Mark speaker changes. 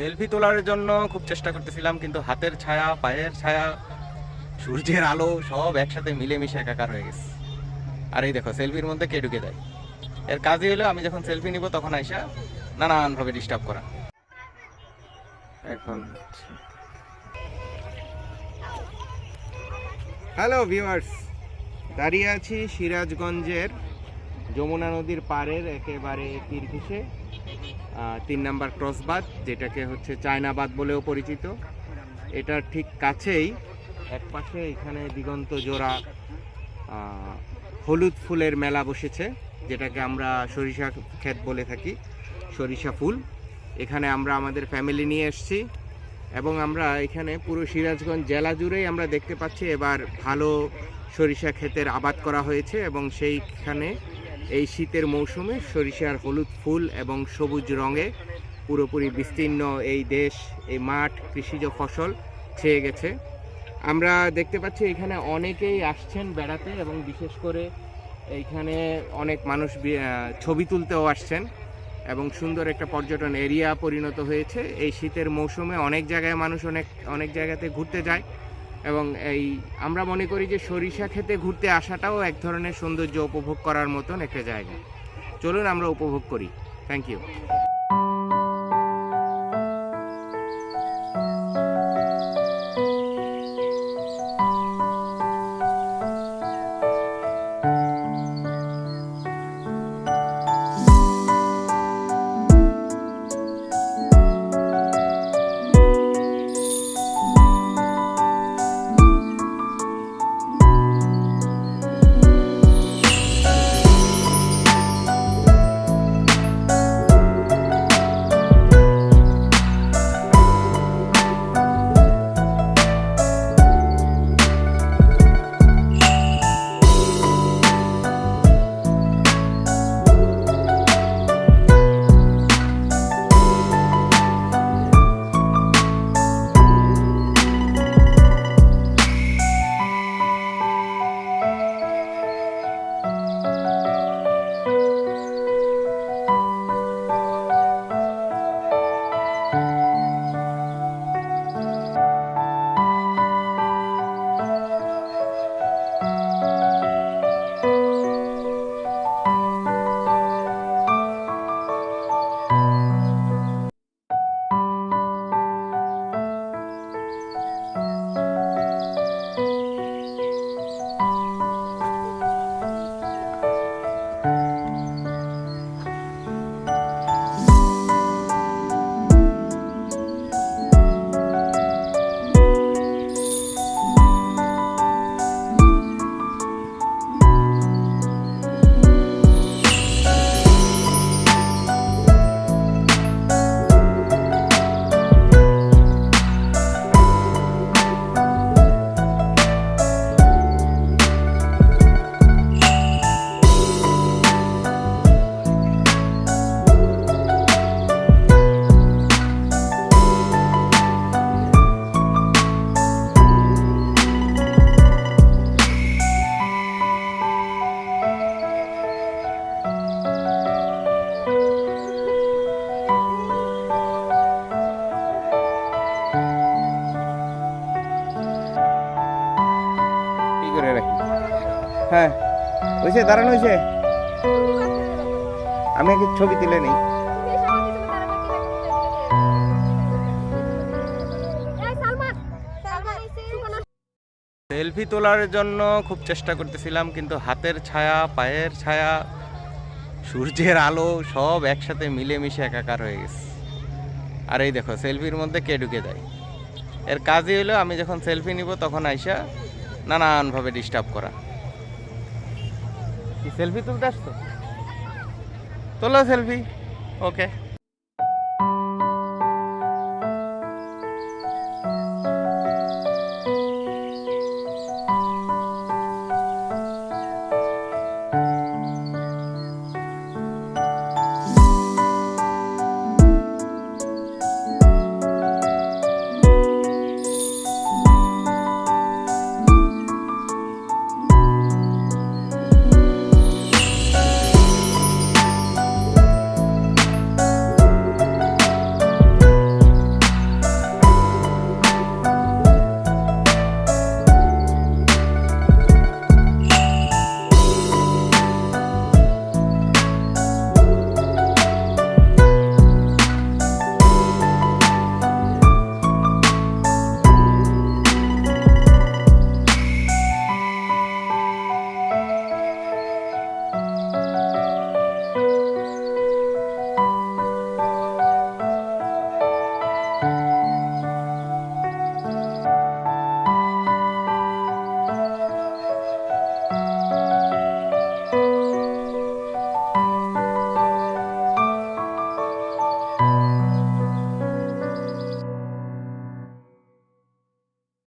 Speaker 1: Selfie তোলার জন্য খুব চেষ্টা করতেছিলাম, কিন্তু হাতের ছায়া, পায়ের ছায়া, সূর্যের আলো সব একসাথে মিলেমিশে একাকার হয়ে গেছে। আর এই দেখো, সেলফির মধ্যে কে ঢুকে যায়? এর কাজই হলো, আমি যখন সেলফি নিব তখন আইসা নানানভাবে ডিস্টার্ব করা। এখন হ্যালো ভিউয়ার্স দাঁড়িয়ে আছি সিরাজগঞ্জের যমুনা নদীর পাড়ের একেবারে তীর ঘেঁষে। তিন নাম্বার ক্রসবাদ, যেটাকে হচ্ছে চায়নাবাদ বলেও পরিচিত। এটার ঠিক কাছেই, এক পাশে এখানে দিগন্ত জোড়া হলুদ ফুলের মেলা বসেছে, যেটাকে আমরা সরিষা ক্ষেত বলে থাকি, সরিষা ফুল। এখানে আমরা আমাদের ফ্যামিলি নিয়ে এসেছি, এবং আমরা এখানে পুরো সিরাজগঞ্জ জেলা জুড়েই আমরা দেখতে পাচ্ছি, এবার ভালো সরিষা ক্ষেতের আবাদ করা হয়েছে, এবং সেইখানে এই শীতের মৌসুমে সরিষার হলুদ ফুল এবং সবুজ রঙে পুরোপুরি বিস্তীর্ণ এই দেশ, এই মাঠ, কৃষিজ ফসল ছেয়ে গেছে। আমরা দেখতে পাচ্ছি এখানে অনেকেই আসছেন বেড়াতে এবং বিশেষ করে এইখানে অনেক মানুষ ছবি তুলতেও আসছেন এবং সুন্দর একটা পর্যটন এরিয়া পরিণত হয়েছে। এই শীতের মৌসুমে অনেক জায়গায় মানুষ অনেক অনেক জায়গাতে ঘুরতে যায়। এবং এই আমরা মনে করি যে সরিষা খেতে ঘুরতে আসাটাও এক ধরনের সৌন্দর্য উপভোগ করার মতন একটা জায়গা। চলুন আমরা উপভোগ করি। থ্যাংক ইউ করে রাখি। হ্যাঁ হয়েছে দাঁড়ানো হয়েছে আমি আগে ছবি তুলে নেই। সেলফি তোলার জন্য খুব চেষ্টা করতেছিলাম, কিন্তু হাতের ছায়া, পায়ের ছায়া, সূর্যের আলো, সব একসাথে মিলেমিশে একাকার হয়ে গেছে। আর এই দেখো, সেলফির মধ্যে কে ঢুকে যায়? এর কাজই হলো আমি যখন সেলফি নিব, তখন আইসা নানানভাবে ডিস্টার্ব করা। কি সেলফি তুলতে আসতো তোলো সেলফি ওকে